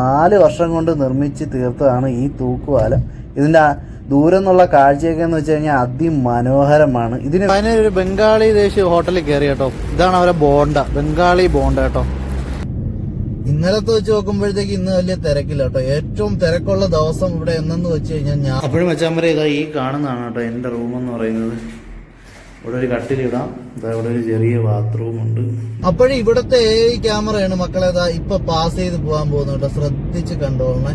നാല് വർഷം കൊണ്ട് നിർമ്മിച്ച് തീർത്തതാണ് ഈ തൂക്കുപാലം. ഇതിന്റെ ദൂരം എന്നുള്ള കാഴ്ചയൊക്കെ എന്ന് വെച്ച് കഴിഞ്ഞാൽ അതിമനോഹരമാണ്. ഇതിന് അതിനൊരു ബംഗാളി ദേശീയ ഹോട്ടലിൽ കയറി കേട്ടോ. ഇതാണ് അവരെ ബോണ്ട. ബംഗാളി ബോണ്ട കേട്ടോ. ഇന്നലത്തെ വെച്ച് നോക്കുമ്പോഴത്തേക്ക് ഇന്ന് വലിയ തിരക്കില്ല കേട്ടോ. ഏറ്റവും തിരക്കുള്ള ദിവസം ഇവിടെ എന്നെന്ന് വെച്ച് കഴിഞ്ഞാൽ ഞാൻ അപ്പോഴും വെച്ചാൽ ഇതാ ഈ കാണുന്നതാണ് കേട്ടോ എന്റെ റൂം എന്ന് പറയുന്നത്. ഇവിടെ ഒരു കട്ടിലിടാം. ഇതാ ഇവിടെ ഒരു ചെറിയ ബാത്റൂം ഉണ്ട്. അപ്പോഴും ഇവിടത്തെ ഈ ക്യാമറയാണ് മക്കളെ ഇപ്പൊ പാസ് ചെയ്ത് പോകാൻ പോകുന്നുണ്ട് ശ്രദ്ധിച്ച് കണ്ടോളണേ.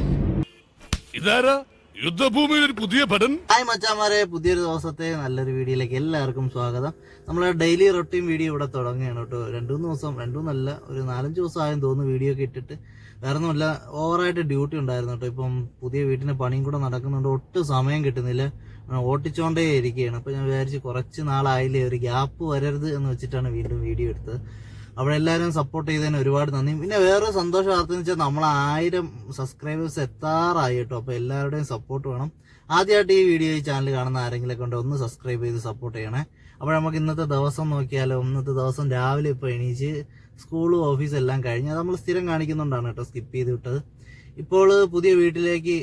ഇതാരാ? യുദ്ധഭൂമിയിൽ ഒരു പുതിയ പടൻ ഹായ് മച്ചാമാരെ പുതിയൊരു ദിവസത്തെ നല്ലൊരു വീഡിയോയിലേക്ക് എല്ലാവർക്കും സ്വാഗതം. നമ്മളെ ഡെയിലി റൊട്ടീൻ വീഡിയോ ഇവിടെ തുടങ്ങുകയാണ് കേട്ടോ. രണ്ടു മൂന്ന് ദിവസം രണ്ടു നല്ല ഒരു നാലഞ്ച് ദിവസം ആയെന്ന് തോന്നുന്നു വീഡിയോ ഒക്കെ ഇട്ടിട്ട്. വേറെ ഒന്നുമില്ല ഓവറായിട്ട് ഡ്യൂട്ടി ഉണ്ടായിരുന്നു കേട്ടോ. ഇപ്പം പുതിയ വീട്ടിന് പണിയും കൂടെ നടക്കുന്നുണ്ട്. ഒട്ടും സമയം കിട്ടുന്നില്ല. ഓട്ടിച്ചോണ്ടേ ഇരിക്കുകയാണ്. അപ്പോൾ ഞാൻ വിചാരിച്ച് കുറച്ച് നാളായില്ലേ ഒരു ഗ്യാപ്പ് വരരുത് എന്ന് വെച്ചിട്ടാണ് വീണ്ടും വീഡിയോ എടുത്തത്. അവിടെ എല്ലാവരും സപ്പോർട്ട് ചെയ്തതിന് ഒരുപാട് നന്ദി. പിന്നെ വേറെ സന്തോഷ വാർത്ത വെച്ചാൽ നമ്മൾ ആയിരം സബ്സ്ക്രൈബേഴ്സ് എത്താറായി കേട്ടോ. അപ്പോൾ എല്ലാവരുടെയും സപ്പോർട്ട് വേണം. ആദ്യമായിട്ട് ഈ വീഡിയോ ഈ ചാനൽ കാണുന്ന ആരെങ്കിലും കൊണ്ട് ഒന്ന് സബ്സ്ക്രൈബ് ചെയ്ത് സപ്പോർട്ട് ചെയ്യണേ. അപ്പോൾ നമുക്ക് ഇന്നത്തെ ദിവസം നോക്കിയാലോ ഇന്നത്തെ ദിവസം രാവിലെ ഇപ്പോൾ എണീച്ച് സ്കൂളും ഓഫീസും എല്ലാം കഴിഞ്ഞ് അത് നമ്മൾ സ്ഥിരം കാണിക്കുന്നുണ്ടാണ് കേട്ടോ സ്കിപ്പ് ചെയ്ത് വിട്ടത്. ഇപ്പോൾ പുതിയ വീട്ടിലേക്ക്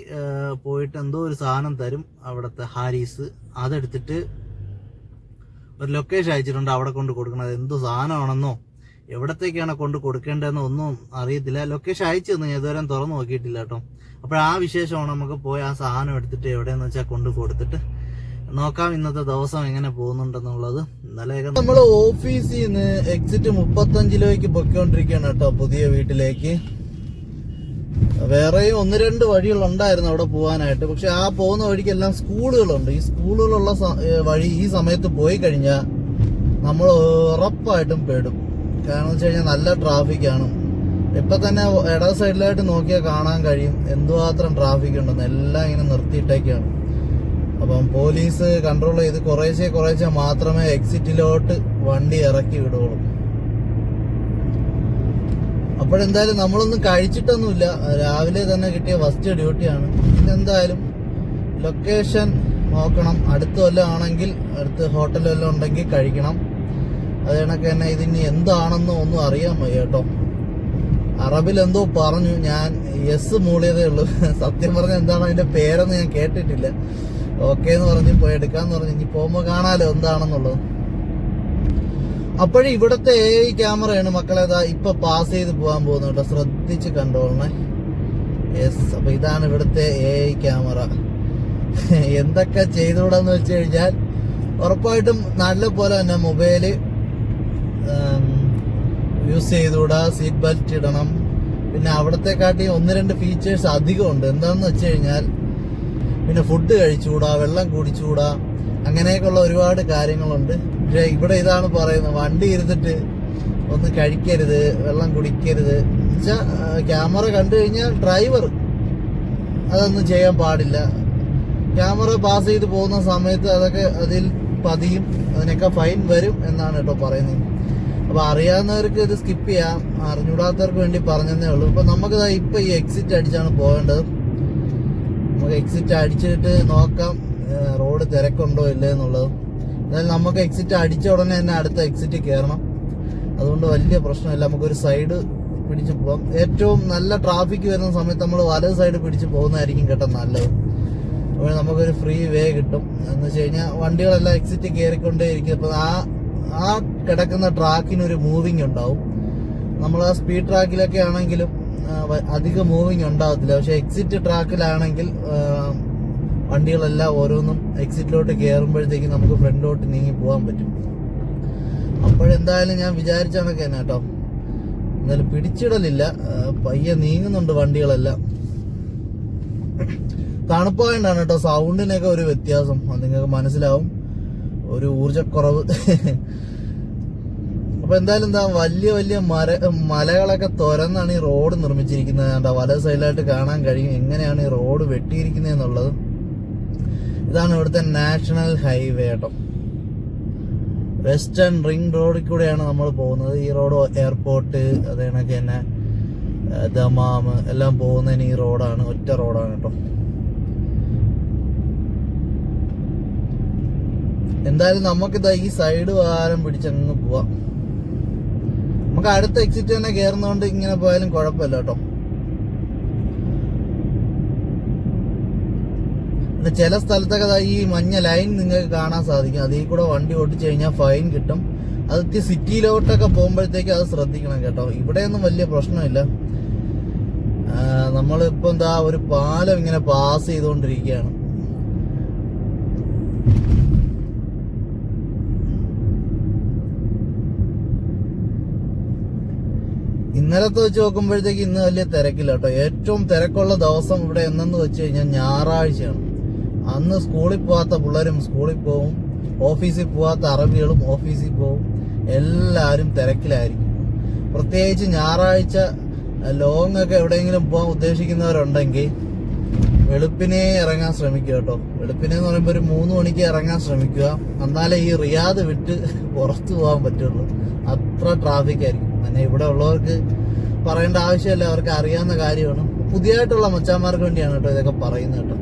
പോയിട്ട് എന്തോ ഒരു സാധനം തരും അവിടുത്തെ ഹാരീസ്. അതെടുത്തിട്ട് ഒരു ലൊക്കേഷൻ അയച്ചിട്ടുണ്ട് അവിടെ കൊണ്ട് കൊടുക്കണം. എന്തോ സാധനമാണെന്നോ എവിടത്തേക്കാണ് കൊണ്ട് കൊടുക്കേണ്ടതെന്നോ ഒന്നും അറിയത്തില്ല. ലൊക്കേഷൻ അയച്ചു തന്നെ. ഞാൻ ഇതുവരെ തുറന്നു നോക്കിയിട്ടില്ല കേട്ടോ. അപ്പോൾ ആ വിശേഷമാണ് നമുക്ക് പോയി ആ സാധനം എടുത്തിട്ട് എവിടെയെന്ന് വെച്ചാൽ കൊണ്ട് കൊടുത്തിട്ട് നോക്കാം ഇന്നത്തെ ദിവസം എങ്ങനെ പോകുന്നുണ്ടെന്നുള്ളത്. ഇന്നലെ നമ്മൾ ഓഫീസിൽ നിന്ന് എക്സിറ്റ് മുപ്പത്തഞ്ചിലേക്ക് പൊയ്ക്കൊണ്ടിരിക്കുകയാണ് കേട്ടോ പുതിയ വീട്ടിലേക്ക്. വേറെയും ഒന്ന് രണ്ട് വഴികളുണ്ടായിരുന്നു അവിടെ പോകാനായിട്ട് പക്ഷെ ആ പോകുന്ന വഴിക്കെല്ലാം സ്കൂളുകളുണ്ട്. ഈ സ്കൂളുകളുള്ള വഴി ഈ സമയത്ത് പോയി കഴിഞ്ഞാൽ നമ്മൾ ഉറപ്പായിട്ടും പെടും. കാരണം വെച്ച് കഴിഞ്ഞാൽ നല്ല ട്രാഫിക്കാണ്. ഇപ്പൊ തന്നെ ഇട സൈഡിലായിട്ട് നോക്കിയാൽ കാണാൻ കഴിയും. എന്തുമാത്രം ട്രാഫിക് ഉണ്ടെന്ന് എല്ലാം ഇങ്ങനെ നിർത്തിയിട്ടേക്കാണ്. അപ്പം പോലീസ് കൺട്രോൾ ചെയ്ത് കുറേശ്ശെ കുറേശ്ശെ മാത്രമേ എക്സിറ്റിലോട്ട് വണ്ടി ഇറക്കി വിടുള്ളൂ അപ്പോഴെന്തായാലും നമ്മളൊന്നും കഴിച്ചിട്ടൊന്നുമില്ല. രാവിലെ തന്നെ കിട്ടിയ ഫസ്റ്റ് ഡ്യൂട്ടിയാണ് ഇന്നെന്തായാലും ലൊക്കേഷൻ നോക്കണം. അടുത്ത വല്ലതും ആണെങ്കിൽ അടുത്ത് ഹോട്ടൽ വല്ലതും ഉണ്ടെങ്കിൽ കഴിക്കണം. അത് കണക്ക് തന്നെ ഇതിനി എന്താണെന്ന് ഒന്നും അറിയാൻ വയ്യ കേട്ടോ. അറബിൽ എന്തോ പറഞ്ഞു. ഞാൻ എസ് മൂളിയതേ ഉള്ളൂ. സത്യം പറഞ്ഞ എന്താണ് അതിന്റെ പേരെന്ന് ഞാൻ കേട്ടിട്ടില്ല. ഓക്കെ എന്ന് പറഞ്ഞ് പോയി എടുക്കാന്ന് പറഞ്ഞു ഇനി പോകുമ്പോ കാണാലോ എന്താണെന്നുള്ളത്. അപ്പോഴും ഇവിടുത്തെ എ ഐ ക്യാമറയാണ് മക്കളെ ഇപ്പൊ പാസ് ചെയ്ത് പോകാൻ പോകുന്നത് കേട്ടോ. ശ്രദ്ധിച്ച് കണ്ടോളണേ. യെസ് അപ്പൊ ഇതാണ് ഇവിടുത്തെ എ ഐ ക്യാമറ. എന്തൊക്കെ ചെയ്തുകൂടാന്ന് വെച്ച് കഴിഞ്ഞാൽ ഉറപ്പായിട്ടും നല്ല പോലെ തന്നെ മൊബൈൽ യൂസ് ചെയ്തുകൂടാ സീറ്റ് ബെൽറ്റ് ഇടണം. പിന്നെ അവിടത്തെ കാട്ടി ഒന്ന് രണ്ട് ഫീച്ചേഴ്സ് അധികമുണ്ട്. എന്താണെന്ന് വെച്ച് കഴിഞ്ഞാൽ പിന്നെ ഫുഡ് കഴിച്ചുകൂടാ വെള്ളം കുടിച്ചുകൂടാ അങ്ങനെയൊക്കെയുള്ള ഒരുപാട് കാര്യങ്ങളുണ്ട്. പക്ഷെ ഇവിടെ ഇതാണ് പറയുന്നത്. വണ്ടി ഇരുന്നിട്ട് ഒന്ന് കഴിക്കരുത് വെള്ളം കുടിക്കരുത്. എന്നുവെച്ചാൽ ക്യാമറ കണ്ടു കഴിഞ്ഞാൽ ഡ്രൈവർ അതൊന്നും ചെയ്യാൻ പാടില്ല. ക്യാമറ പാസ് ചെയ്ത് പോകുന്ന സമയത്ത് അതൊക്കെ അതിൽ പതിയും അതിനൊക്കെ ഫൈൻ വരും എന്നാണ് കേട്ടോ പറയുന്നത്. അപ്പോൾ അറിയാവുന്നവർക്ക് ഇത് സ്കിപ്പ് ചെയ്യാം. അറിഞ്ഞൂടാത്തവർക്ക് വേണ്ടി പറഞ്ഞതേ ഉള്ളൂ. ഇപ്പം നമുക്ക് ഇപ്പൊ ഈ എക്സിറ്റ് അടിച്ചാണ് പോകേണ്ടത്. നമുക്ക് എക്സിറ്റ് അടിച്ചിട്ട് നോക്കാം. റോഡ് തിരക്കുണ്ടോ ഇല്ലേ എന്നുള്ളത്. എന്നാലും നമുക്ക് എക്സിറ്റ് അടിച്ച ഉടനെ തന്നെ അടുത്ത എക്സിറ്റ് കയറണം അതുകൊണ്ട് വലിയ പ്രശ്നമില്ല. നമുക്കൊരു സൈഡ് പിടിച്ച് പോകാം ഏറ്റവും നല്ല ട്രാഫിക് വരുന്ന സമയത്ത് നമ്മൾ വലത് സൈഡ് പിടിച്ച് പോകുന്നതായിരിക്കും കേട്ടോ നല്ലത്. അപ്പോൾ നമുക്കൊരു ഫ്രീ വേ കിട്ടും. എന്ന് വെച്ച് കഴിഞ്ഞാൽ വണ്ടികളെല്ലാം എക്സിറ്റ് കയറിക്കൊണ്ടേ ഇരിക്കും. അപ്പം ആ ആ കിടക്കുന്ന ട്രാക്കിനൊരു മൂവിങ് ഉണ്ടാവും. നമ്മൾ ആ സ്പീഡ് ട്രാക്കിലൊക്കെ ആണെങ്കിലും അധികം മൂവിങ് ഉണ്ടാവത്തില്ല. പക്ഷെ എക്സിറ്റ് ട്രാക്കിലാണെങ്കിൽ വണ്ടികളെല്ലാം ഓരോന്നും എക്സിറ്റിലോട്ട് കയറുമ്പോഴത്തേക്ക് നമുക്ക് ഫ്രണ്ടിലോട്ട് നീങ്ങി പോകാൻ പറ്റും. അപ്പോഴെന്തായാലും ഞാൻ വിചാരിച്ച കണക്ക് തന്നെ കേട്ടോ. എന്നാലും പിടിച്ചിടലില്ല. പയ്യെ നീങ്ങുന്നുണ്ട് വണ്ടികളെല്ലാം. തണുപ്പായിട്ടാണ് കേട്ടോ. സൗണ്ടിനൊക്കെ ഒരു വ്യത്യാസം. അത് നിങ്ങൾക്ക് മനസ്സിലാവും. ഒരു ഊർജക്കുറവ്. അപ്പൊ എന്തായാലും എന്താ വലിയ വലിയ മര മലകളൊക്കെ തുരന്നാണ് ഈ റോഡ് നിർമ്മിച്ചിരിക്കുന്നത്. വലത് സൈഡിലായിട്ട് കാണാൻ കഴിയും. എങ്ങനെയാണ് ഈ റോഡ് വെട്ടിയിരിക്കുന്നത് എന്നുള്ളത് ഇതാണ് ഇവിടുത്തെ നാഷണൽ ഹൈവേ കേട്ടോ. വെസ്റ്റേൺ റിംഗ് റോഡിൽ കൂടെയാണ് നമ്മൾ പോകുന്നത്. ഈ റോഡ് എയർപോർട്ട് അത് കണക്ക് തന്നെ ദമാം എല്ലാം പോകുന്നതിന് ഈ റോഡാണ്. ഒറ്റ റോഡാണ് കേട്ടോ. എന്തായാലും നമുക്കിതാ ഈ സൈഡ് വാരം പിടിച്ചങ്ങ് പോവാം. നമുക്ക് അടുത്ത എക്സിറ്റ് തന്നെ കയറുന്നതുകൊണ്ട് ഇങ്ങനെ പോയാലും കുഴപ്പമില്ല കേട്ടോ. ചില സ്ഥലത്തൊക്കെ ഈ മഞ്ഞ ലൈൻ നിങ്ങൾക്ക് കാണാൻ സാധിക്കും. അതിൽ കൂടെ വണ്ടി ഓടിച്ചു കഴിഞ്ഞാൽ ഫൈൻ കിട്ടും. അത് സിറ്റിയിലോട്ടൊക്കെ പോകുമ്പോഴത്തേക്ക് അത് ശ്രദ്ധിക്കണം കേട്ടോ. ഇവിടെയൊന്നും വലിയ പ്രശ്നമില്ല. നമ്മളിപ്പോ എന്താ ഒരു പാലം ഇങ്ങനെ പാസ് ചെയ്തുകൊണ്ടിരിക്കുകയാണ് ഇന്നലത്തെ വെച്ച് നോക്കുമ്പോഴത്തേക്ക് ഇന്ന് വലിയ തിരക്കില്ല കേട്ടോ. ഏറ്റവും തിരക്കുള്ള ദിവസം ഇവിടെ എന്നെന്ന് വെച്ച് കഴിഞ്ഞാൽ ഞായറാഴ്ചയാണ്. അന്ന് സ്കൂളിൽ പോകാത്ത പിള്ളേരും സ്കൂളിൽ പോവും. ഓഫീസിൽ പോകാത്ത അറബികളും ഓഫീസിൽ പോവും. എല്ലാവരും തിരക്കിലായിരിക്കും. പ്രത്യേകിച്ച് ഞായറാഴ്ച ലോങ് ഒക്കെ എവിടെയെങ്കിലും പോകാൻ ഉദ്ദേശിക്കുന്നവരുണ്ടെങ്കിൽ വെളുപ്പിനെ ഇറങ്ങാൻ ശ്രമിക്കുക കേട്ടോ. വെളുപ്പിനെ എന്ന് പറയുമ്പോൾ ഒരു മൂന്ന് മണിക്ക് ഇറങ്ങാൻ ശ്രമിക്കുക. എന്നാലേ ഈ റിയാദ് വിട്ട് പുറത്തു പോകാൻ പറ്റുള്ളൂ. അത്ര ട്രാഫിക് ആയിരിക്കും. പിന്നെ ഇവിടെ ഉള്ളവർക്ക് പറയേണ്ട ആവശ്യമില്ല. അവർക്ക് അറിയാവുന്ന കാര്യമാണ്. പുതിയതായിട്ടുള്ള മച്ചാന്മാർക്ക് വേണ്ടിയാണ് കേട്ടോ ഇതൊക്കെ പറയുന്നത് കേട്ടോ.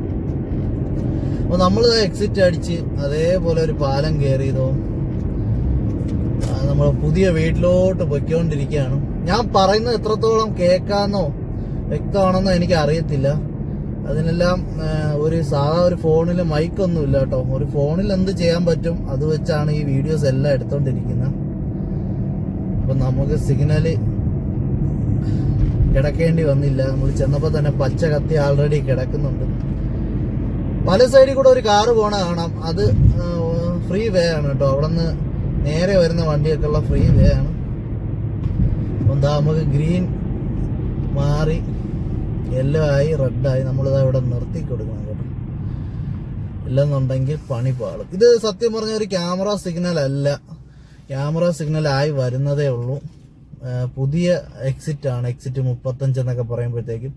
അപ്പൊ നമ്മൾ എക്സിറ്റ് അടിച്ച് അതേപോലെ ഒരു പാലം കയറിയതോ നമ്മൾ പുതിയ വീട്ടിലോട്ട് പൊയ്ക്കൊണ്ടിരിക്കുകയാണ്. ഞാൻ പറയുന്നത് എത്രത്തോളം കേൾക്കാന്നോ വ്യക്തമാണെന്നോ എനിക്ക് അറിയത്തില്ല അതിനെല്ലാം ഒരു സാധാ ഒരു ഫോണിൽ മൈക്കൊന്നുമില്ല കേട്ടോ. ഒരു ഫോണിൽ എന്ത് ചെയ്യാൻ പറ്റും അത് വെച്ചാണ് ഈ വീഡിയോസ് എല്ലാം എടുത്തോണ്ടിരിക്കുന്നത് അപ്പൊ നമുക്ക് സിഗ്നൽ കിടക്കേണ്ടി വന്നില്ല. നമ്മൾ ചെന്നപ്പോൾ തന്നെ പച്ച കത്തി ആൾറെഡി കിടക്കുന്നുണ്ട്. പല സൈഡിൽ കൂടെ ഒരു കാറ് പോണ കാണാം. അത് ഫ്രീ വേ ആണ് കേട്ടോ. അവിടെ നിന്ന് നേരെ വരുന്ന വണ്ടിയൊക്കെ ഉള്ള ഫ്രീ വേ ആണ്. എന്താ നമുക്ക് ഗ്രീൻ മാറി യെല്ലോ ആയി റെഡായി നമ്മളിതാ ഇവിടെ നിർത്തി കൊടുക്കണം കേട്ടോ. ഇല്ലെന്നുണ്ടെങ്കിൽ പണി പാളും. ഇത് സത്യം പറഞ്ഞ ഒരു ക്യാമറ സിഗ്നൽ അല്ല. ക്യാമറ സിഗ്നൽ ആയി വരുന്നതേ ഉള്ളൂ. പുതിയ എക്സിറ്റ് ആണ്. എക്സിറ്റ് മുപ്പത്തഞ്ച് എന്നൊക്കെ പറയുമ്പോഴത്തേക്കും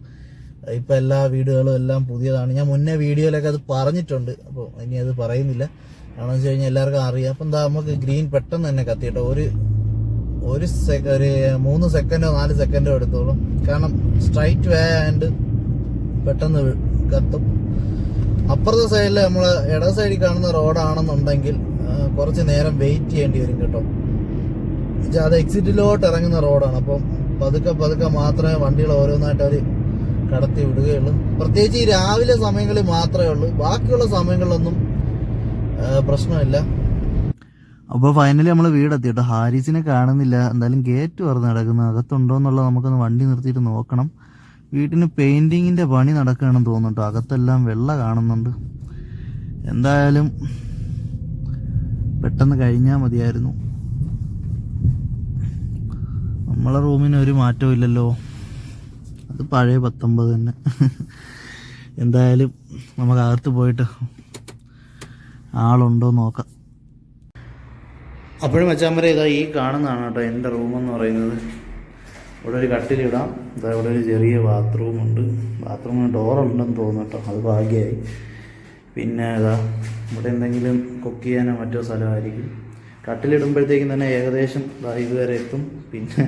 ഇപ്പൊ എല്ലാ വീടുകളും എല്ലാം പുതിയതാണ്. ഞാൻ മുന്നേ വീഡിയോയിലൊക്കെ അത് പറഞ്ഞിട്ടുണ്ട്. അപ്പോൾ ഇനി അത് പറയുന്നില്ല. കാരണം വെച്ച് കഴിഞ്ഞാൽ എല്ലാവർക്കും അറിയാം. അപ്പം എന്താ നമുക്ക് ഗ്രീൻ പെട്ടെന്ന് തന്നെ കത്തിട്ടോ ഒരു ഒരു സെ- ഒരു മൂന്ന് സെക്കൻഡോ നാല് സെക്കൻഡോ എടുത്തോളും. കാരണം സ്ട്രൈറ്റ് വേ ആൻഡ് പെട്ടെന്ന് കത്തും. അപ്പുറത്തെ സൈഡിൽ നമ്മൾ ഇട സൈഡിൽ കാണുന്ന റോഡാണെന്നുണ്ടെങ്കിൽ കുറച്ച് നേരം വെയിറ്റ് ചെയ്യേണ്ടി വരും കേട്ടോ. അത് എക്സിറ്റിലോട്ട് ഇറങ്ങുന്ന റോഡാണ് അപ്പം പതുക്കെ പതുക്കെ മാത്രമേ വണ്ടികൾ ഓരോന്നായിട്ട് അവർ കടത്തി വിടുകയുള്ളൂ. പ്രത്യേകിച്ച് ഈ രാവിലെ സമയങ്ങളിൽ മാത്രമേ ഉള്ളൂ. ബാക്കിയുള്ള സമയങ്ങളിലൊന്നും പ്രശ്നമില്ല. അപ്പോൾ ഫൈനലി നമ്മൾ വീടെത്തി കേട്ടോ ഹാരിസിനെ കാണുന്നില്ല. എന്തായാലും ഗേറ്റ് തുറന്ന് നടക്കുന്നു. അകത്തുണ്ടോ എന്നുള്ളത് നമുക്കൊന്ന് വണ്ടി നിർത്തിയിട്ട് നോക്കണം. വീട്ടിന് പെയിന്റിങ്ങിന്റെ പണി നടക്കുകയാണെന്ന് തോന്നുന്നുണ്ട് അകത്തെല്ലാം വെള്ള കാണുന്നുണ്ട്. എന്തായാലും പെട്ടെന്ന് കഴിഞ്ഞാൽ മതിയായിരുന്നു. നമ്മളെ റൂമിന് ഒരു മാറ്റവും ഇല്ലല്ലോ. അത് പഴയ പത്തൊമ്പത് തന്നെ. എന്തായാലും നമുക്ക് അകത്ത് പോയിട്ട് ആളുണ്ടോ നോക്കാം. അപ്പോഴും മച്ചാമ്പരെ ഇതാ ഈ കാണുന്നതാണ് കേട്ടോ എന്റെ റൂമെന്ന് പറയുന്നത്. ഇവിടെ ഒരു കട്ടിലിടാം. ഇതാ ഇവിടെ ഒരു ചെറിയ ബാത്റൂമുണ്ട് ബാത്റൂമിന് ഡോറുണ്ടെന്ന് തോന്നുന്നു കേട്ടോ. അത് ഭാഗ്യമായി. പിന്നെ ഇതാ ഇവിടെ എന്തെങ്കിലും കുക്ക് ചെയ്യാനോ മറ്റോ സ്ഥലമായിരിക്കും. കട്ടിലിടുമ്പോഴത്തേക്കും തന്നെ ഏകദേശം ഇതുവരെ എത്തും. പിന്നെ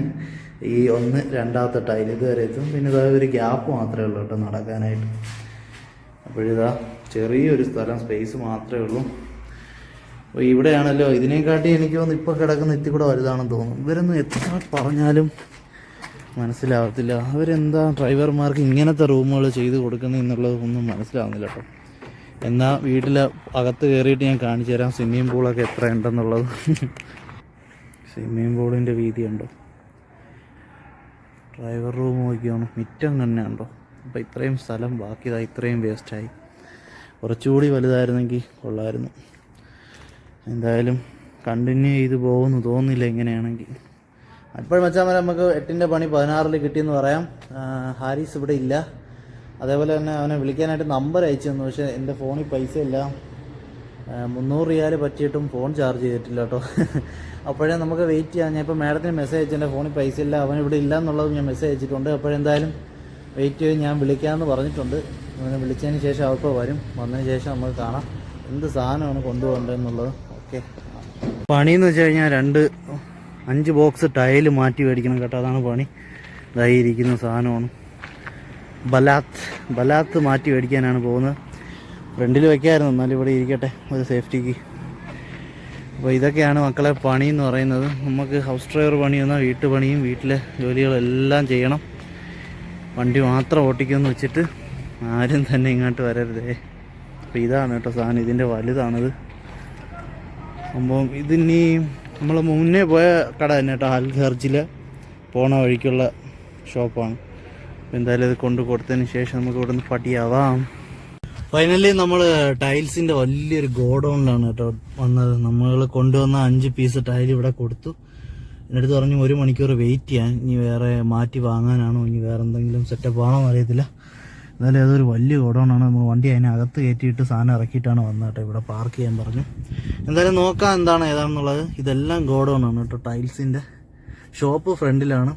ഈ ഒന്ന് രണ്ടാമത്തെ ടൈൽ ഇതുവരെ എത്തും. പിന്നെ ഇതാ ഒരു ഗ്യാപ്പ് മാത്രമേ ഉള്ളൂ കേട്ടോ നടക്കാനായിട്ട്. അപ്പോഴിതാ ചെറിയൊരു സ്ഥലം സ്പേസ് മാത്രമേ ഉള്ളൂ. അപ്പോൾ ഇവിടെയാണല്ലോ ഇതിനെക്കാട്ടി എനിക്ക് തോന്നുന്നു ഇപ്പോൾ കിടക്കുന്ന ഇത്തി കൂടെ വലുതാണെന്ന് തോന്നുന്നു. ഇവരൊന്നും എത്ര പറഞ്ഞാലും മനസ്സിലാവത്തില്ല. അവരെന്താ ഡ്രൈവർമാർക്ക് ഇങ്ങനത്തെ റൂമുകൾ ചെയ്ത് കൊടുക്കുന്നത് എന്നുള്ളത് ഒന്നും മനസ്സിലാവുന്നില്ല കേട്ടോ. എന്നാൽ വീട്ടിൽ അകത്ത് കയറിയിട്ട് ഞാൻ കാണിച്ചു തരാം. സ്വിമ്മിംഗ് പൂളൊക്കെ എത്ര ഉണ്ടെന്നുള്ളത് സ്വിമ്മിംഗ് പൂളിന്റെ വീതി ഉണ്ടോ ഡ്രൈവർ റൂം നോക്കിയാണ് മിറ്റം തന്നെ ഉണ്ടോ അപ്പോൾ ഇത്രയും സ്ഥലം ബാക്കിയതായി ഇതാ ഇത്രയും വേസ്റ്റായി കുറച്ചുകൂടി വലുതായിരുന്നെങ്കിൽ കൊള്ളായിരുന്നു. എന്തായാലും കണ്ടിന്യൂ ചെയ്ത് പോകുമെന്ന് തോന്നുന്നില്ല ഇങ്ങനെയാണെങ്കിൽ അപ്പോഴും വെച്ചാൽ നമുക്ക് എട്ടിന്റെ പണി പതിനാറിൽ കിട്ടിയെന്ന് പറയാം. ഹാരിസ് ഇവിടെ ഇല്ല. അതേപോലെ തന്നെ അവനെ വിളിക്കാനായിട്ട് നമ്പർ അയച്ചു തന്നു. പക്ഷേ എന്റെ ഫോണിൽ പൈസ ഇല്ല. മുന്നൂറ് റിയാൽ പറ്റിയിട്ടും ഫോൺ ചാർജ് ചെയ്തിട്ടില്ല കേട്ടോ. അപ്പോഴേ നമുക്ക് വെയിറ്റ് ചെയ്യാം. ഞാൻ ഇപ്പോൾ മാഡത്തിന് മെസ്സേജ് അയച്ചു. എന്റെ ഫോണിൽ പൈസ ഇല്ല. അവൻ ഇവിടെ ഇല്ല എന്നുള്ളത് ഞാൻ മെസ്സേജ് അയച്ചിട്ടുണ്ട്. അപ്പോഴെന്തായാലും വെയിറ്റ് ചെയ്ത് ഞാൻ വിളിക്കാമെന്ന് പറഞ്ഞിട്ടുണ്ട്. അവനെ വിളിച്ചതിന് ശേഷം അവർക്ക് വരും. വന്നതിന് ശേഷം നമുക്ക് കാണാം. എന്ത് സാധനമാണ് കൊണ്ടുപോകേണ്ടതെന്നുള്ളത് ഓക്കെ. പണിയെന്ന് വെച്ച് കഴിഞ്ഞാൽ രണ്ട് അഞ്ച് ബോക്സ് ടൈൽ മാറ്റി മേടിക്കണം കേട്ടോ. അതാണ് പണി. ഇതായി ഇരിക്കുന്ന സാധനമാണ്. ബലാത്ത് ബലാത്ത് മാറ്റി മേടിക്കാനാണ് പോകുന്നത്. ഫ്രണ്ടിൽ വെക്കായിരുന്നു. എന്നാലും ഇവിടെ ഇരിക്കട്ടെ. ഒരു സേഫ്റ്റിക്ക് അപ്പോൾ ഇതൊക്കെയാണ് മക്കളെ പണി എന്ന് പറയുന്നത്. നമുക്ക് ഹൗസ് ഡ്രൈവർ പണി എന്നാൽ വീട്ടുപണിയും വീട്ടിലെ ജോലികളെല്ലാം ചെയ്യണം. വണ്ടി മാത്രം ഓട്ടിക്കുമെന്ന് വെച്ചിട്ട് ആരും തന്നെ ഇങ്ങോട്ട് വരരുതേ. അപ്പോൾ ഇതാണ് കേട്ടോ സാധനം. ഇതിന്റെ വലുതാണത്. സംഭവം ഇതിനി നമ്മൾ മുന്നേ പോയ കട തന്നെ കേട്ടോ. അൽ ഹർജിൽ പോണ വഴിക്കുള്ള ഷോപ്പാണ് എന്തായാലും ഇത് കൊണ്ട് കൊടുത്തതിന് ശേഷം നമുക്ക് ഇവിടെ നിന്ന് പട്ടിയാവാം ഫൈനലി നമ്മൾ ടൈൽസിന്റെ വലിയൊരു ഗോഡൗണിലാണ് കേട്ടോ വന്നത്. നമ്മൾ കൊണ്ടുവന്ന അഞ്ച് പീസ് ടൈൽ ഇവിടെ കൊടുത്തു. എന്നിട്ട് പറഞ്ഞു ഒരു മണിക്കൂർ വെയിറ്റ് ചെയ്യാൻ. ഇനി വേറെ മാറ്റി വാങ്ങാനാണോ? ഇനി വേറെ എന്തെങ്കിലും സെറ്റപ്പ് ആണോ അറിയത്തില്ല. എന്നാലും അതൊരു വലിയ ഗോഡൗണാണ് നമ്മൾ വണ്ടി അതിനകത്ത് കയറ്റിയിട്ട് സാധനം ഇറക്കിയിട്ടാണ് വന്നത് കേട്ടോ. ഇവിടെ പാർക്ക് ചെയ്യാൻ പറഞ്ഞു. എന്തായാലും നോക്കാം എന്താണ് ഏതാണെന്നുള്ളത്. ഇതെല്ലാം ഗോഡൗണാണ് കേട്ടോ ടൈൽസിന്റെ ഷോപ്പ് ഫ്രണ്ടിലാണ്.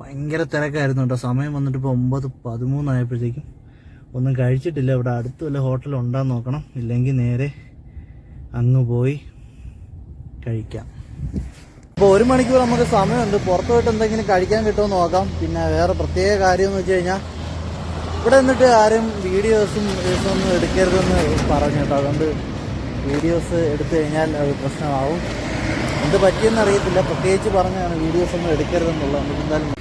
ഭയങ്കര തിരക്കായിരുന്നു കേട്ടോ. സമയം വന്നിട്ട് ഇപ്പോൾ ഒമ്പത് പതിമൂന്നായപ്പോഴത്തേക്കും. ഒന്നും കഴിച്ചിട്ടില്ല. ഇവിടെ അടുത്ത് വല്ല ഹോട്ടൽ ഉണ്ടാന്ന് നോക്കണം. ഇല്ലെങ്കിൽ നേരെ അങ്ങ് പോയി കഴിക്കാം. അപ്പോൾ ഒരു മണിക്കൂർ നമുക്ക് സമയമുണ്ട്. പുറത്ത് പോയിട്ട് എന്തെങ്കിലും കഴിക്കാൻ കിട്ടുമെന്ന് നോക്കാം. പിന്നെ വേറെ പ്രത്യേക കാര്യം എന്ന് വെച്ച് കഴിഞ്ഞാൽ ഇവിടെ നിന്നിട്ട് ആരും വീഡിയോസും ഒന്നും എടുക്കരുതെന്ന് പറഞ്ഞു കേട്ടോ. അതുകൊണ്ട് വീഡിയോസ് എടുത്തു കഴിഞ്ഞാൽ അത് പ്രശ്നമാവും. എന്ത് പറ്റിയെന്ന് അറിയത്തില്ല. പ്രത്യേകിച്ച് പറഞ്ഞാണ് വീഡിയോസ് ഒന്നും എടുക്കരുതെന്നുള്ളത്. നമുക്ക് എന്തായാലും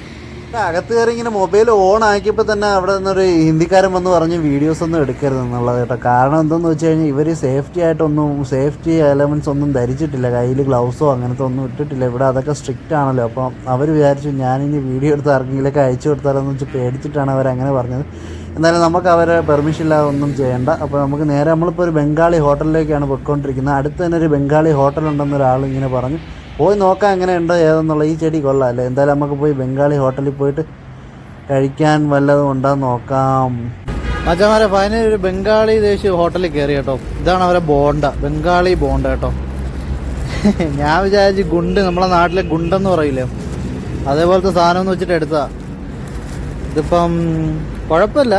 അകത്ത് കയറി ഇങ്ങനെ മൊബൈൽ ഓൺ ആക്കിയപ്പോൾ തന്നെ അവിടെ നിന്നൊരു ഹിന്ദിക്കാരൻ വന്ന് പറഞ്ഞ് വീഡിയോസ് ഒന്നും എടുക്കരുത് എന്നുള്ളത് കേട്ടോ. കാരണം എന്തെന്ന് വെച്ച് കഴിഞ്ഞാൽ ഇവർ സേഫ്റ്റി ആയിട്ടൊന്നും സേഫ്റ്റി എലമെന്റ്സ് ഒന്നും ധരിച്ചിട്ടില്ല. കയ്യിൽ ഗ്ലൗസോ അങ്ങനത്തെ ഒന്നും ഇട്ടിട്ടില്ല. ഇവിടെ അതൊക്കെ സ്ട്രിക്റ്റ് ആണല്ലോ. അപ്പം അവർ വിചാരിച്ചു ഞാനിനി വീഡിയോ എടുത്ത് ആർക്കെങ്കിലൊക്കെ അയച്ചു കൊടുത്താലെന്ന് വെച്ച് പേടിച്ചിട്ടാണ് അവർ അങ്ങനെ പറഞ്ഞത്. എന്നാലും നമുക്ക് അവരെ പെർമിഷൻ ഇല്ലാതെ ഒന്നും ചെയ്യേണ്ട. അപ്പോൾ നമുക്ക് നേരെ നമ്മളിപ്പോൾ ഒരു ബംഗാളി ഹോട്ടലിലേക്കാണ് പോയിക്കൊണ്ടിരിക്കുന്നത്. അടുത്ത് തന്നെ ഒരു ബംഗാളി ഹോട്ടലുണ്ടെന്നൊരാൾ ഇങ്ങനെ പറഞ്ഞു. പോയി നോക്കാം എങ്ങനെയുണ്ട് ഏതെന്നുള്ള. ഈ ചെടി കൊള്ളാം അല്ലേ എന്തായാലും നമുക്ക് പോയി ബംഗാളി ഹോട്ടലിൽ പോയിട്ട് കഴിക്കാൻ വല്ലതും ഉണ്ടോ നോക്കാം. മച്ചമാരെ ഫൈനൽ ഒരു ബംഗാളി ദേശീയ ഹോട്ടലിൽ കയറി കേട്ടോ. ഇതാണ് അവരെ ബോണ്ട. ബംഗാളി ബോണ്ട കേട്ടോ. ഞാൻ വിചാരിച്ച് ഗുണ്ട് നമ്മളെ നാട്ടിലെ ഗുണ്ടെന്ന് പറയില്ലേ. അതേപോലത്തെ സാധനം എന്ന് വെച്ചിട്ട് എടുത്താ ഇതിപ്പം കുഴപ്പമില്ല.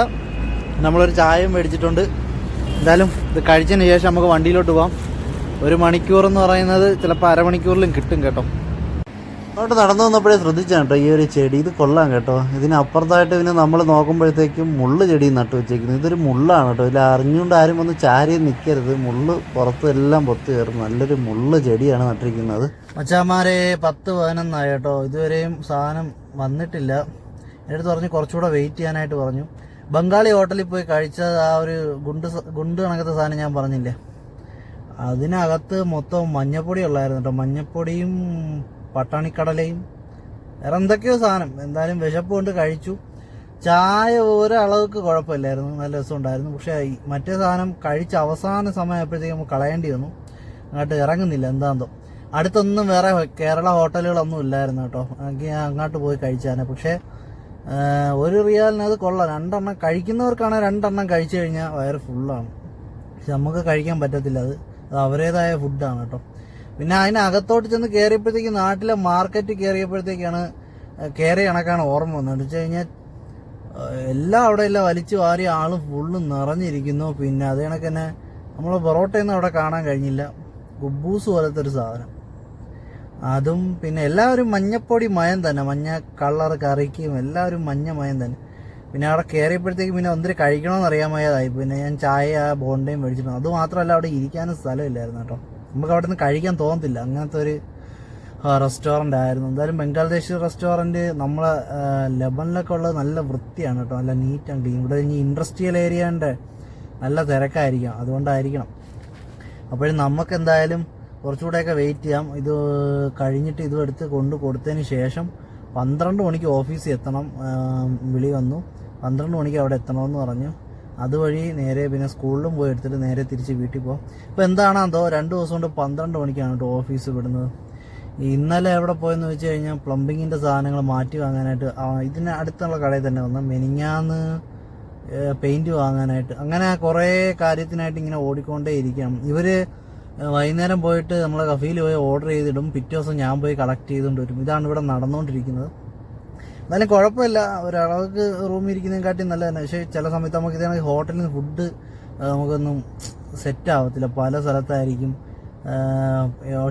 നമ്മളൊരു ചായയും മേടിച്ചിട്ടുണ്ട്. എന്തായാലും ഇത് കഴിച്ചതിന് ശേഷം നമുക്ക് വണ്ടിയിലോട്ട് പോവാം. ഒരു മണിക്കൂർ എന്ന് പറയുന്നത് ചിലപ്പോൾ അരമണിക്കൂറിലും കിട്ടും കേട്ടോ. അങ്ങോട്ട് നടന്നു വന്നപ്പോഴേ ശ്രദ്ധിച്ചാണ് കേട്ടോ ഈ ഒരു ചെടി. ഇത് കൊള്ളാം കേട്ടോ. ഇതിനപ്പുറത്തായിട്ട് പിന്നെ നമ്മൾ നോക്കുമ്പോഴത്തേക്കും മുള്ള് ചെടി നട്ടു വെച്ചേക്കുന്നത് ഇതൊരു മുള്ളാണ് കേട്ടോ. ഇതിൽ അറിഞ്ഞുകൊണ്ട് ആരും ഒന്ന് ചാരി നിൽക്കരുത് മുള്ള് പുറത്ത് എല്ലാം പൊത്ത് കയറും. നല്ലൊരു മുള്ള് ചെടിയാണ് നട്ടിരിക്കുന്നത്. മച്ചാമാരെ പത്ത് പതിനൊന്നായി കേട്ടോ. ഇതുവരെയും സാധനം വന്നിട്ടില്ല. എടുത്ത് പറഞ്ഞ് കുറച്ചുകൂടെ വെയിറ്റ് ചെയ്യാനായിട്ട് പറഞ്ഞു. ബംഗാളി ഹോട്ടലിൽ പോയി കഴിച്ച ആ ഒരു ഗുണ്ട് ഗുണ്ട് കണക്കത്തെ സാധനം ഞാൻ പറഞ്ഞില്ലേ? അതിനകത്ത് മൊത്തം മഞ്ഞപ്പൊടി ഉള്ളായിരുന്നു കേട്ടോ. മഞ്ഞപ്പൊടിയും പട്ടാണിക്കടലയും. വേറെ എന്തൊക്കെയോ സാധനം. എന്തായാലും വിശപ്പ് കൊണ്ട് കഴിച്ചു. ചായ ഒരളവുക്ക് കുഴപ്പമില്ലായിരുന്നു. നല്ല രസമുണ്ടായിരുന്നു. പക്ഷേ മറ്റേ സാധനം കഴിച്ച അവസാന സമയമായപ്പോഴത്തേക്കും നമുക്ക് കളയേണ്ടി വന്നു. അങ്ങോട്ട് ഇറങ്ങുന്നില്ല എന്താന്തോ. അടുത്തൊന്നും വേറെ കേരള ഹോട്ടലുകളൊന്നും ഇല്ലായിരുന്നു കേട്ടോ. എനിക്ക് ഞാൻ അങ്ങോട്ട് പോയി കഴിച്ചാനെ. പക്ഷേ ഒരു റിയാലിന് അത് കൊള്ളാം. രണ്ടെണ്ണം കഴിക്കുന്നവർക്കാണെങ്കിൽ രണ്ടെണ്ണം കഴിച്ചു കഴിഞ്ഞാൽ വയറ് ഫുള്ളാണ് പക്ഷെ നമുക്ക് കഴിക്കാൻ പറ്റത്തില്ല അത്. അത് അവരേതായ ഫുഡാണ് കേട്ടോ. പിന്നെ അതിനകത്തോട്ട് ചെന്ന് കയറിയപ്പോഴത്തേക്ക് നാട്ടിലെ മാർക്കറ്റ് കയറിയപ്പോഴത്തേക്കാണ് കയറിയ കണക്കാണ് ഓർമ്മ വന്നത്. എന്ന് വെച്ച് കഴിഞ്ഞാൽ എല്ലാം അവിടെ എല്ലാം വലിച്ചു വാരി ആൾ ഫുള്ള് നിറഞ്ഞിരിക്കുന്നു. പിന്നെ അത് കണക്ക് തന്നെ നമ്മൾ പൊറോട്ടയൊന്നും അവിടെ കാണാൻ കഴിഞ്ഞില്ല. ഗുബൂസ് പോലത്തെ ഒരു സാധനം. അതും പിന്നെ എല്ലാവരും മഞ്ഞപ്പൊടി മയം തന്നെ. മഞ്ഞ കളർ കറിക്കും. എല്ലാവരും മഞ്ഞ മയം തന്നെ. പിന്നെ അവിടെ കയറിയപ്പോഴത്തേക്ക് പിന്നെ ഒന്നിരി കഴിക്കണമെന്ന് അറിയാമയതായി പിന്നെ ഞാൻ ചായ ബോണ്ടയും മേടിച്ചിട്ടു അത് മാത്രമല്ല അവിടെ ഇരിക്കാനും സ്ഥലമില്ലായിരുന്നു കേട്ടോ. നമുക്ക് അവിടെ നിന്ന് കഴിക്കാൻ തോന്നത്തില്ല. അങ്ങനത്തെ ഒരു റെസ്റ്റോറന്റ് ആയിരുന്നു. എന്തായാലും ബംഗ്ലാദേശ് റെസ്റ്റോറന്റ് നമ്മളെ ലെബനിലൊക്കെ ഉള്ളത് നല്ല വൃത്തിയാണ് കേട്ടോ. നല്ല നീറ്റാണ് ക്ലീൻ ഇവിടെ ഇനി ഇൻഡസ്ട്രിയൽ ഏരിയന്റെ നല്ല തിരക്കായിരിക്കാം. അതുകൊണ്ടായിരിക്കണം. അപ്പോഴും നമുക്ക് എന്തായാലും കുറച്ചുകൂടെയൊക്കെ വെയിറ്റ് ചെയ്യാം. ഇത് കഴിഞ്ഞിട്ട് ഇതും എടുത്ത് കൊണ്ട് കൊടുത്തതിന് ശേഷം പന്ത്രണ്ട് മണിക്ക് ഓഫീസിൽ എത്തണം. വിളി വന്നു. പന്ത്രണ്ട് മണിക്ക് അവിടെ എത്തണമെന്ന് പറഞ്ഞു. അതുവഴി നേരെ പിന്നെ സ്കൂളിലും പോയി എടുത്തിട്ട് നേരെ തിരിച്ച് വീട്ടിൽ പോകും ഇപ്പോൾ എന്താണെന്തോ രണ്ട് ദിവസം കൊണ്ട് പന്ത്രണ്ട് മണിക്കാണ് കേട്ടോ ഓഫീസ് വിടുന്നത്. ഇന്നലെ എവിടെ പോയെന്ന് വെച്ച് കഴിഞ്ഞാൽ പ്ലംബിങ്ങിന്റെ സാധനങ്ങൾ മാറ്റി വാങ്ങാനായിട്ട് ഇതിന് അടുത്തുള്ള കടയിൽ തന്നെ വന്ന് മെനിങ്ങാന്ന് പെയിന്റ് വാങ്ങാനായിട്ട് അങ്ങനെ കുറേ കാര്യത്തിനായിട്ട് ഇങ്ങനെ ഓടിക്കൊണ്ടേ ഇരിക്കണം ഇവർ വൈകുന്നേരം പോയിട്ട് നമ്മളെ കഫയിൽ പോയി ഓർഡർ ചെയ്തിടും. പിറ്റേ ദിവസം ഞാൻ പോയി കളക്ട് ചെയ്തുകൊണ്ട് വരും. ഇതാണ് ഇവിടെ നടന്നുകൊണ്ടിരിക്കുന്നത് എന്നാലും കുഴപ്പമില്ല. ഒരളവുക്ക് റൂമിൽ ഇരിക്കുന്നതിനെക്കാട്ടി നല്ല തന്നെ പക്ഷേ ചില സമയത്ത് നമുക്ക് ഇതാണെങ്കിൽ ഹോട്ടലിൽ നിന്ന് ഫുഡ് നമുക്കൊന്നും സെറ്റ് ആവത്തില്ല. പല സ്ഥലത്തായിരിക്കും.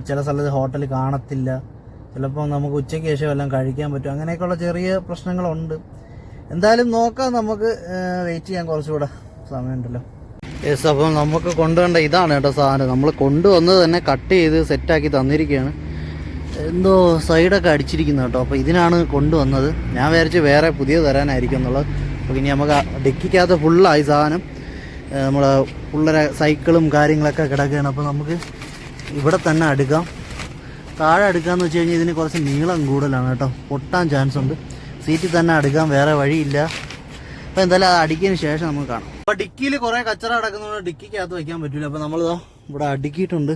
ചില സ്ഥലത്ത് ഹോട്ടൽ കാണത്തില്ല. ചിലപ്പോൾ നമുക്ക് ഉച്ചയ്ക്ക് ശേഷം എല്ലാം കഴിക്കാൻ പറ്റും. അങ്ങനെയൊക്കെയുള്ള ചെറിയ പ്രശ്നങ്ങളുണ്ട്. എന്തായാലും നോക്കാം നമുക്ക്. വെയിറ്റ് ചെയ്യാൻ കുറച്ചുകൂടെ സമയമുണ്ടല്ലോ. യെസ് അപ്പം നമുക്ക് കൊണ്ടുവരേണ്ട ഇതാണ് കേട്ടോ സാധനം. നമ്മൾ കൊണ്ടുവന്നത് തന്നെ കട്ട് ചെയ്ത് സെറ്റാക്കി തന്നിരിക്കുകയാണ്. എന്തോ സൈഡൊക്കെ അടിച്ചിരിക്കുന്നു കേട്ടോ. അപ്പോൾ ഇതിനാണ് കൊണ്ടുവന്നത്. ഞാൻ വിചാരിച്ച് വേറെ പുതിയ തരാനായിരിക്കും എന്നുള്ളത്. അപ്പോൾ ഇനി നമുക്ക് ഡിക്കിക്കകത്ത് ഫുള്ളായി സാധനം നമ്മൾ പിള്ളേരെ സൈക്കിളും കാര്യങ്ങളൊക്കെ കിടക്കുകയാണ്. അപ്പോൾ നമുക്ക് ഇവിടെ തന്നെ അടുക്കാം. താഴെ അടുക്കാന്ന് വെച്ച് കഴിഞ്ഞാൽ ഇതിന് കുറച്ച് നീളം കൂടുതലാണ് കേട്ടോ. പൊട്ടാൻ ചാൻസ് ഉണ്ട്. സീറ്റിൽ തന്നെ അടുക്കാൻ വേറെ വഴിയില്ല. അപ്പോൾ എന്തായാലും അത് അടിക്കിയതിന് ശേഷം നമുക്ക് കാണാം. അപ്പോൾ ഡിക്കിയിൽ കുറേ കച്ചറ കിടക്കുന്നതുകൊണ്ട് ഡിക്കിക്കകത്ത് വയ്ക്കാൻ പറ്റില്ല അപ്പോൾ നമ്മളിതാ ഇവിടെ അടുക്കിയിട്ടുണ്ട്.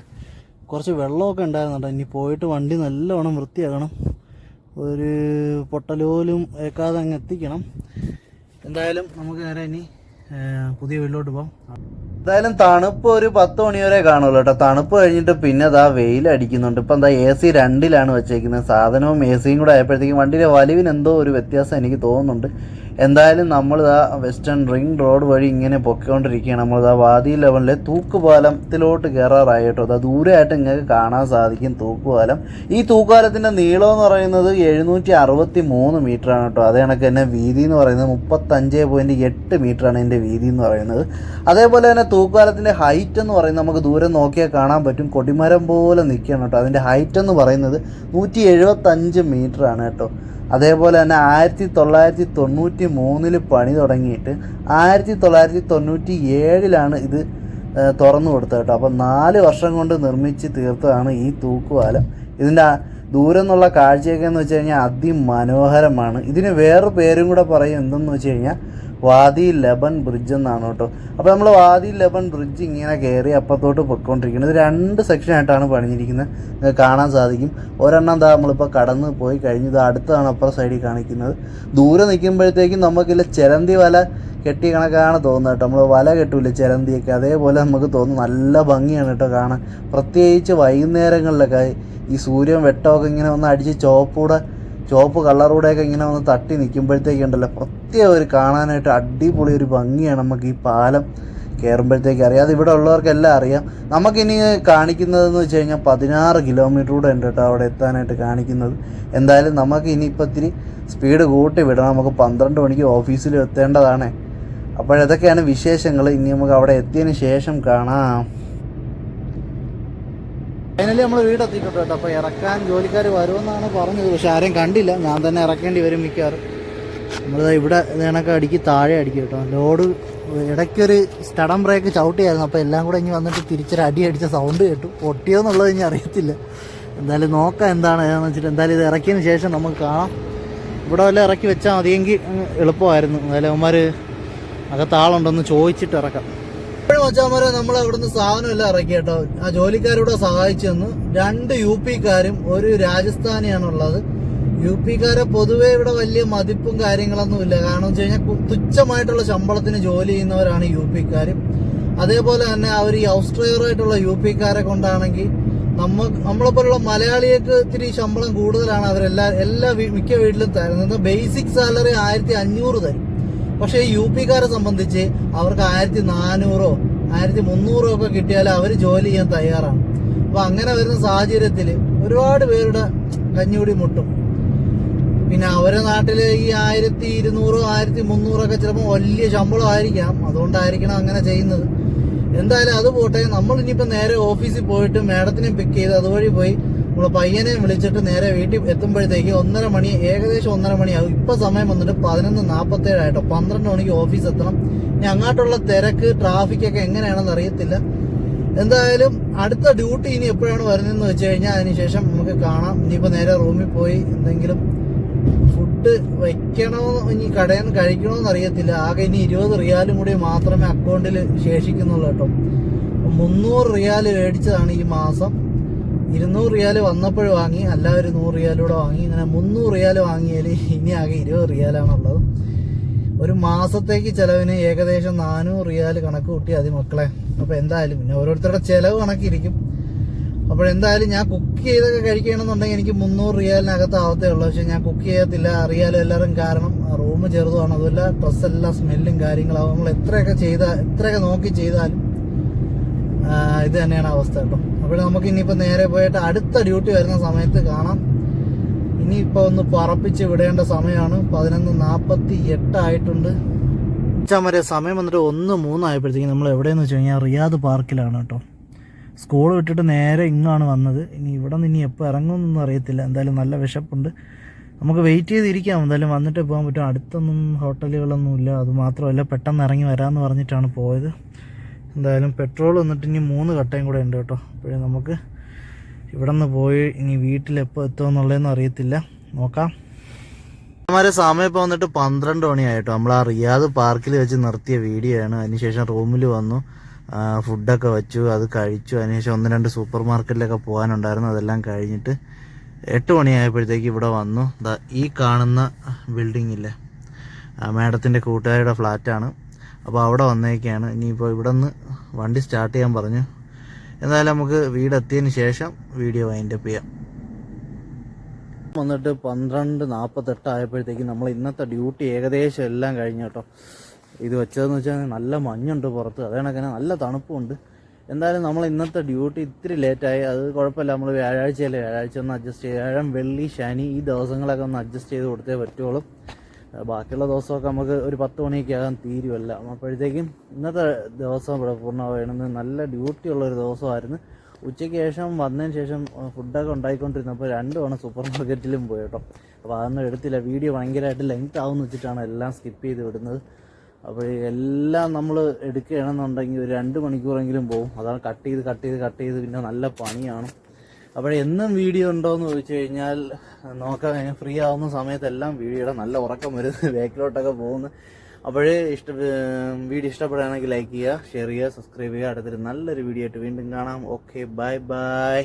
കുറച്ച് വെള്ളമൊക്കെ ഉണ്ടായിരുന്നുണ്ട്. ഇനി പോയിട്ട് വണ്ടി നല്ലോണം വൃത്തിയാക്കണം. ഒരു പൊട്ടലോലും ഏക്കാതെ അങ്ങ് എത്തിക്കണം. എന്തായാലും നമുക്ക് നേരെ ഇനി പുതിയ വീട്ടിലോട്ട് പോകാം എന്തായാലും തണുപ്പ് ഒരു പത്ത് മണി വരെ കാണുള്ളൂ കേട്ടോ. തണുപ്പ് കഴിഞ്ഞിട്ട് പിന്നെ അതാ വെയിൽ അടിക്കുന്നുണ്ട്. ഇപ്പം എന്താ എ സി രണ്ടിലാണ് വെച്ചേക്കുന്നത്. സാധനവും എ സിയും കൂടെ ആയപ്പോഴത്തേക്കും വണ്ടിയുടെ വലിവിന് എന്തോ ഒരു വ്യത്യാസം എനിക്ക് തോന്നുന്നുണ്ട്. എന്തായാലും നമ്മൾ നമ്മളിതാ വെസ്റ്റേൺ റിംഗ് റോഡ് വഴി ഇങ്ങനെ പൊയ്ക്കൊണ്ടിരിക്കുകയാണ് നമ്മളിതാ വാദി ലെവലിലെ തൂക്കുപാലത്തിലോട്ട് കയറാറായി കേട്ടോ. അതാ ദൂരെയായിട്ട് നിങ്ങൾക്ക് കാണാൻ സാധിക്കും തൂക്കുപാലം. ഈ തൂക്കുപാലത്തിന്റെ നീളം എന്ന് പറയുന്നത് എഴുന്നൂറ്റി അറുപത്തി മൂന്ന് മീറ്ററാണ് കേട്ടോ. അതേ കണക്ക് തന്നെ വീതി എന്ന് പറയുന്നത് മുപ്പത്തഞ്ച് പോയിന്റ് എട്ട് മീറ്ററാണ് ഇതിന്റെ വീതി എന്ന് പറയുന്നത്. അതേപോലെ തന്നെ തൂക്കുപാലത്തിന്റെ ഹൈറ്റ് എന്ന് പറയുന്നത് നമുക്ക് ദൂരം നോക്കിയാൽ കാണാൻ പറ്റും. കൊടിമരം പോലെ നിൽക്കുകയാണ് കേട്ടോ. അതിന്റെ ഹൈറ്റ് എന്ന് പറയുന്നത് നൂറ്റി എഴുപത്തഞ്ച് മീറ്ററാണ് കേട്ടോ. അതേപോലെ തന്നെ ആയിരത്തി തൊള്ളായിരത്തി തൊണ്ണൂറ്റി മൂന്നിൽ പണി തുടങ്ങിയിട്ട് ആയിരത്തി തൊള്ളായിരത്തി തൊണ്ണൂറ്റി ഏഴിലാണ് ഇത് തുറന്നു കൊടുത്തത് കേട്ടോ. അപ്പോൾ നാല് വർഷം കൊണ്ട് നിർമ്മിച്ച് തീർത്തതാണ് ഈ തൂക്കുപാലം. ഇതിന്റെ ദൂരം എന്നുള്ള കാഴ്ചയൊക്കെ എന്ന് വെച്ച് കഴിഞ്ഞാൽ അതിമനോഹരമാണ്. ഇതിന് വേറെ പേരും കൂടെ പറയും എന്തെന്ന് വെച്ച് കഴിഞ്ഞാൽ വാദി ലെബൻ ബ്രിഡ്ജ് എന്നാണ് കേട്ടോ. അപ്പോൾ നമ്മൾ വാദി ലെബൻ ബ്രിഡ്ജ് ഇങ്ങനെ കയറി അപ്പത്തോട്ട് പൊയ്ക്കൊണ്ടിരിക്കുന്നത് രണ്ട് സെക്ഷനായിട്ടാണ് പണിഞ്ഞിരിക്കുന്നത്. കാണാൻ സാധിക്കും. ഒരെണ്ണം എന്താ നമ്മളിപ്പോൾ കടന്ന് പോയി കഴിഞ്ഞത് അടുത്താണ് അപ്പുറ സൈഡിൽ കാണിക്കുന്നത്. ദൂരെ നിൽക്കുമ്പോഴത്തേക്കും നമുക്കില്ല ചിലന്തി വല കെട്ടി കണക്കാണ് തോന്നുന്നത് കേട്ടോ. നമ്മൾ വല കെട്ടൂല ചിലന്തിയൊക്കെ അതേപോലെ നമുക്ക് തോന്നും നല്ല ഭംഗിയാണ് കേട്ടോ കാണാൻ. പ്രത്യേകിച്ച് വൈകുന്നേരങ്ങളിലൊക്കെ ഈ സൂര്യൻ വെട്ടമൊക്കെ ഇങ്ങനെ ഒന്ന് അടിച്ച് ചോപ്പൂടെ ചുവപ്പ് കളറൂടെയൊക്കെ ഇങ്ങനെ ഒന്ന് തട്ടി നിൽക്കുമ്പോഴത്തേക്കുണ്ടല്ലോ പ്രത്യേക ഒരു കാണാനായിട്ട് അടിപൊളി ഒരു ഭംഗിയാണ് നമുക്ക് ഈ പാലം കയറുമ്പോഴത്തേക്ക് അറിയാം. അത് ഇവിടെ ഉള്ളവർക്കെല്ലാം അറിയാം. നമുക്കിനി കാണിക്കുന്നതെന്ന് വെച്ച് കഴിഞ്ഞാൽ പതിനാറ് കിലോമീറ്റർ കൂടെ ഉണ്ട് കേട്ടോ അവിടെ എത്താനായിട്ട് കാണിക്കുന്നത്. എന്തായാലും നമുക്ക് ഇനിയിപ്പോൾ ഇത്തിരി സ്പീഡ് കൂട്ടി വിടണം. നമുക്ക് പന്ത്രണ്ട് മണിക്ക് ഓഫീസിൽ എത്തേണ്ടതാണ്. അപ്പോഴതൊക്കെയാണ് വിശേഷങ്ങൾ. ഇനി നമുക്ക് അവിടെ എത്തിയതിന് ശേഷം കാണാം. ഫൈനലി നമ്മൾ വീട് എത്തിയിട്ടുണ്ട് കേട്ടോ. അപ്പോൾ ഇറക്കാൻ ജോലിക്കാർ വരുമെന്നാണ് പറഞ്ഞത്. പക്ഷെ ആരെയും കണ്ടില്ല. ഞാൻ തന്നെ ഇറക്കേണ്ടി വരും മിക്കവാറും. നമ്മൾ ഇവിടെ ഇതിനൊക്കെ അടിക്കി താഴെ അടിക്കും കേട്ടോ. ലോഡ് ഇടയ്ക്കൊരു സ്റ്റഡം ബ്രേക്ക് ചവിട്ടിയായിരുന്നു. അപ്പോൾ എല്ലാം കൂടെ ഇനി വന്നിട്ട് തിരിച്ചൊരു അടി അടിച്ച സൗണ്ട് കേട്ടു. പൊട്ടിയോ എന്നുള്ളത് ഇനി അറിയത്തില്ല. എന്തായാലും നോക്കാം എന്താണ് ഏതാണെന്ന് വെച്ചിട്ട് എന്തായാലും ഇത് ഇറക്കിയതിന് ശേഷം നമുക്ക് കാണാം. ഇവിടെ വല്ല ഇറക്കി വെച്ചാൽ മതിയെങ്കിൽ എളുപ്പമായിരുന്നു. എന്തായാലും അവന്മാർ അകത്താളുണ്ടോന്ന് ചോദിച്ചിട്ട് ഇറക്കാം. ഇപ്പോഴും വെച്ചാൽ നമ്മൾ അവിടുന്ന് സാധനം എല്ലാം ഇറക്കി കേട്ടോ. ആ ജോലിക്കാരോട് സഹായിച്ചെന്ന് രണ്ട് യു പിക്കാരും ഒരു രാജസ്ഥാനിയാണുള്ളത്. യു പിക്കാരെ പൊതുവേ ഇവിടെ വലിയ മതിപ്പും കാര്യങ്ങളൊന്നും ഇല്ല. കാരണം വെച്ച് കഴിഞ്ഞാൽ തുച്ഛമായിട്ടുള്ള ശമ്പളത്തിന് ജോലി ചെയ്യുന്നവരാണ് യു പിക്കാർ അതേപോലെ തന്നെ അവർ ഈ ഹൗസ് ഡ്രൈവറായിട്ടുള്ള യു പിക്കാരെ കൊണ്ടാണെങ്കിൽ നമ്മ നമ്മളെപ്പോലുള്ള മലയാളികൾക്ക് ഇത്തിരി ശമ്പളം കൂടുതലാണ് അവരെല്ലാ എല്ലാ മിക്ക വീട്ടിലും തരുന്നത്. ബേസിക് സാലറി ആയിരത്തി അഞ്ഞൂറ് തരും. പക്ഷേ യു പിക്കാരെ സംബന്ധിച്ച് അവർക്ക് ആയിരത്തി നാനൂറോ ആയിരത്തി മുന്നൂറോ ഒക്കെ കിട്ടിയാൽ അവർ ജോലി ചെയ്യാൻ തയ്യാറാണ്. അപ്പോൾ അങ്ങനെ വരുന്ന സാഹചര്യത്തിൽ ഒരുപാട് പേരുടെ കഞ്ഞുകൂടി മുട്ടും. പിന്നെ അവരെ നാട്ടിൽ ഈ ആയിരത്തി ഇരുന്നൂറോ ആയിരത്തി മുന്നൂറൊക്കെ ചിലപ്പോൾ വലിയ ശമ്പളം ആയിരിക്കാം. അതുകൊണ്ടായിരിക്കണം അങ്ങനെ ചെയ്യുന്നത്. എന്തായാലും അത് പോട്ടെ. നമ്മൾ ഇനിയിപ്പോൾ നേരെ ഓഫീസിൽ പോയിട്ട് മാഡത്തിനെ പിക്ക് ചെയ്ത് അതുവഴി പോയി നമ്മൾ പയ്യനെ വിളിച്ചിട്ട് നേരെ വീട്ടിൽ എത്തുമ്പോഴത്തേക്ക് ഒന്നര മണി ഏകദേശം ഒന്നര മണിയാകും ഇപ്പൊ സമയം വന്നിട്ട് പതിനൊന്ന് നാൽപ്പത്തേഴ് ആയിട്ടോ. പന്ത്രണ്ട് മണിക്ക് ഓഫീസ് എത്തണം. ഇനി അങ്ങോട്ടുള്ള തിരക്ക് ട്രാഫിക് ഒക്കെ എങ്ങനെയാണെന്ന് അറിയത്തില്ല. എന്തായാലും അടുത്ത ഡ്യൂട്ടി ഇനി എപ്പോഴാണ് വരുന്നതെന്ന് വെച്ച് കഴിഞ്ഞാൽ അതിനുശേഷം നമുക്ക് കാണാം. ഇനിയിപ്പോൾ നേരെ റൂമിൽ പോയി എന്തെങ്കിലും ഫുഡ് വെക്കണോ ഇനി കടയിൽ നിന്ന് കഴിക്കണോന്ന് അറിയത്തില്ല. ആകെ ഇനി ഇരുപത് റിയാലും കൂടി മാത്രമേ അക്കൗണ്ടിൽ ശേഷിക്കുന്നുള്ളൂ കേട്ടോ. മുന്നൂറ് റിയാൽ മേടിച്ചതാണ് ഈ മാസം. ഇരുന്നൂറ് റിയാൽ വന്നപ്പോഴും വാങ്ങി അല്ല ഒരു നൂറ് റിയാലൂടെ വാങ്ങി ഇങ്ങനെ മുന്നൂറ് റിയാൽ വാങ്ങിയാൽ ഇനി ആകെ ഇരുപത് റിയാലാണുള്ളത്. ഒരു മാസത്തേക്ക് ചിലവിന് ഏകദേശം നാനൂറ് റിയാൽ കണക്ക് കൂട്ടി അതി മക്കളെ. അപ്പോൾ എന്തായാലും പിന്നെ ഓരോരുത്തരുടെ ചിലവ് കണക്കിരിക്കും. അപ്പോൾ എന്തായാലും ഞാൻ കുക്ക് ചെയ്തൊക്കെ കഴിക്കണമെന്നുണ്ടെങ്കിൽ എനിക്ക് മുന്നൂറ് റിയാലിനകത്ത് ആവത്തേ ഉള്ളൂ. പക്ഷേ ഞാൻ കുക്ക് ചെയ്യത്തില്ല. അറിയാലോ എല്ലാവരും കാരണം റൂം ചെറുതുമാണ്. അതുമല്ല ഡ്രസ്സെല്ലാം സ്മെല്ലും കാര്യങ്ങളാവും. നമ്മൾ എത്രയൊക്കെ ചെയ്താൽ എത്രയൊക്കെ നോക്കി ചെയ്താലും ഇത് തന്നെയാണ് അവസ്ഥ കേട്ടോ. അപ്പോൾ നമുക്ക് ഇനിയിപ്പോൾ നേരെ പോയിട്ട് അടുത്ത ഡ്യൂട്ടി വരുന്ന സമയത്ത് കാണാം. ഇനിയിപ്പോൾ ഒന്ന് പറപ്പിച്ച് വിടേണ്ട സമയമാണ്. പതിനൊന്ന് നാൽപ്പത്തി എട്ടായിട്ടുണ്ട് വരെ സമയം വന്നിട്ട് ഒന്ന് മൂന്നായപ്പോഴത്തേക്കും നമ്മൾ എവിടെയെന്ന് വെച്ച് കഴിഞ്ഞാൽ റിയാദ് പാർക്കിലാണ് കേട്ടോ. സ്കൂൾ വിട്ടിട്ട് നേരെ ഇങ്ങാണ് വന്നത്. ഇനി ഇവിടെ നിന്ന് ഇനി എപ്പോൾ ഇറങ്ങുമെന്നൊന്നും അറിയത്തില്ല. എന്തായാലും നല്ല വിശപ്പുണ്ട്. നമുക്ക് വെയിറ്റ് ചെയ്തിരിക്കാം. എന്തായാലും വന്നിട്ട് പോകാൻ പറ്റും. അടുത്തൊന്നും ഹോട്ടലുകളൊന്നുമില്ല. അത് മാത്രമല്ല പെട്ടെന്ന് ഇറങ്ങി വരാമെന്ന് പറഞ്ഞിട്ടാണ് പോയത്. എന്തായാലും പെട്രോൾ വന്നിട്ട് ഇനി മൂന്ന് കട്ടയും കൂടെ ഉണ്ട് കേട്ടോ. അപ്പോഴേ നമുക്ക് ഇവിടെ നിന്ന് പോയി ഇനി വീട്ടിൽ എപ്പോൾ എത്തുമെന്നുള്ളതെന്ന് അറിയത്തില്ല. നോക്കാം. അമ്മമാരെ സമയം ഇപ്പോൾ വന്നിട്ട് പന്ത്രണ്ട് മണിയായിട്ടോ. നമ്മൾ ആ റിയാദ് പാർക്കിൽ വെച്ച് നിർത്തിയ വീഡിയോ ആണ്. അതിനുശേഷം റൂമിൽ വന്നു. ഫുഡൊക്കെ വെച്ചു അത് കഴിച്ചു. അതിനുശേഷം ഒന്ന് രണ്ട് സൂപ്പർ മാർക്കറ്റിലൊക്കെ പോകാനുണ്ടായിരുന്നു. അതെല്ലാം കഴിഞ്ഞിട്ട് എട്ട് മണിയായപ്പോഴത്തേക്ക് ഇവിടെ വന്നു. ഈ കാണുന്ന ബിൽഡിംഗ് ഇല്ലേ? മാഡത്തിന്റെ കൂട്ടുകാരുടെ ഫ്ലാറ്റാണ് അപ്പോൾ അവിടെ വന്നേക്കാണ്. ഇനിയിപ്പോൾ ഇവിടെ നിന്ന് വണ്ടി സ്റ്റാർട്ട് ചെയ്യാൻ പറഞ്ഞു. എന്നാലും നമുക്ക് വീടെത്തിയതിന് ശേഷം വീഡിയോ വൈൻഡപ്പ് ചെയ്യാം. വന്നിട്ട് പന്ത്രണ്ട് നാൽപ്പത്തെട്ട് ആയപ്പോഴത്തേക്ക് നമ്മൾ ഇന്നത്തെ ഡ്യൂട്ടി ഏകദേശം എല്ലാം കഴിഞ്ഞു കേട്ടോ. ഇത് വെച്ചതെന്ന് വെച്ചാൽ നല്ല മഞ്ഞുണ്ട് പുറത്ത്. അതേ നല്ല തണുപ്പുണ്ട്. എന്തായാലും നമ്മൾ ഇന്നത്തെ ഡ്യൂട്ടി ഇത്തിരി ലേറ്റായി അത് കുഴപ്പമില്ല. നമ്മൾ വ്യാഴാഴ്ചയല്ലേ വ്യാഴാഴ്ച ഒന്ന് അഡ്ജസ്റ്റ് ചെയ്ത് വ്യാഴം വെള്ളി ശനി ഈ ദിവസങ്ങളൊക്കെ ഒന്ന് അഡ്ജസ്റ്റ് ചെയ്ത് കൊടുത്തേ പറ്റുള്ളൂ. ബാക്കിയുള്ള ദിവസമൊക്കെ നമുക്ക് ഒരു പത്ത് മണിയൊക്കെ ആകാൻ തീരുമല്ല. അപ്പോഴത്തേക്കും ഇന്നത്തെ ദിവസം ഇവിടെ പൂർണമായിരുന്നു നല്ല ഡ്യൂട്ടി ഉള്ള ഒരു ദിവസമായിരുന്നു. ഉച്ചയ്ക്ക് ശേഷം വന്നതിന് ശേഷം ഫുഡൊക്കെ ഉണ്ടായിക്കൊണ്ടിരുന്നപ്പോൾ രണ്ട് തവണ സൂപ്പർ മാർക്കറ്റിലും പോയി കേട്ടോ. അപ്പോൾ അതൊന്നും എടുത്തില്ല. വീഡിയോ ഭയങ്കരമായിട്ട് ലെങ്ത് ആവുമെന്ന് വെച്ചിട്ടാണ് എല്ലാം സ്കിപ്പ് ചെയ്ത് വിടുന്നത്. അപ്പോൾ എല്ലാം നമ്മൾ എടുക്കുകയാണെന്നുണ്ടെങ്കിൽ ഒരു രണ്ട് മണിക്കൂറെങ്കിലും പോകും അതാണ് കട്ട് ചെയ്ത് കട്ട് ചെയ്ത് കട്ട് ചെയ്ത് പിന്നെ നല്ല പണിയാണ്. അപ്പോൾ എന്നും വീഡിയോ ഉണ്ടോ എന്ന് ചോദിച്ചു കഴിഞ്ഞാൽ നോക്കാൻ ഫ്രീ ആവുന്ന സമയത്തെല്ലാം വീഡിയോയുടെ നല്ല ഉറക്കം വരുന്നത് ബാക്കിലോട്ടൊക്കെ പോകുന്നു. അപ്പോഴേ ഇഷ്ട വീഡിയോ ഇഷ്ടപ്പെടുകയാണെങ്കിൽ ലൈക്ക് ചെയ്യുക ഷെയർ ചെയ്യുക സബ്സ്ക്രൈബ് ചെയ്യുക. അടുത്തൊരു നല്ലൊരു വീഡിയോ ആയിട്ട് വീണ്ടും കാണാം. Okay bye bye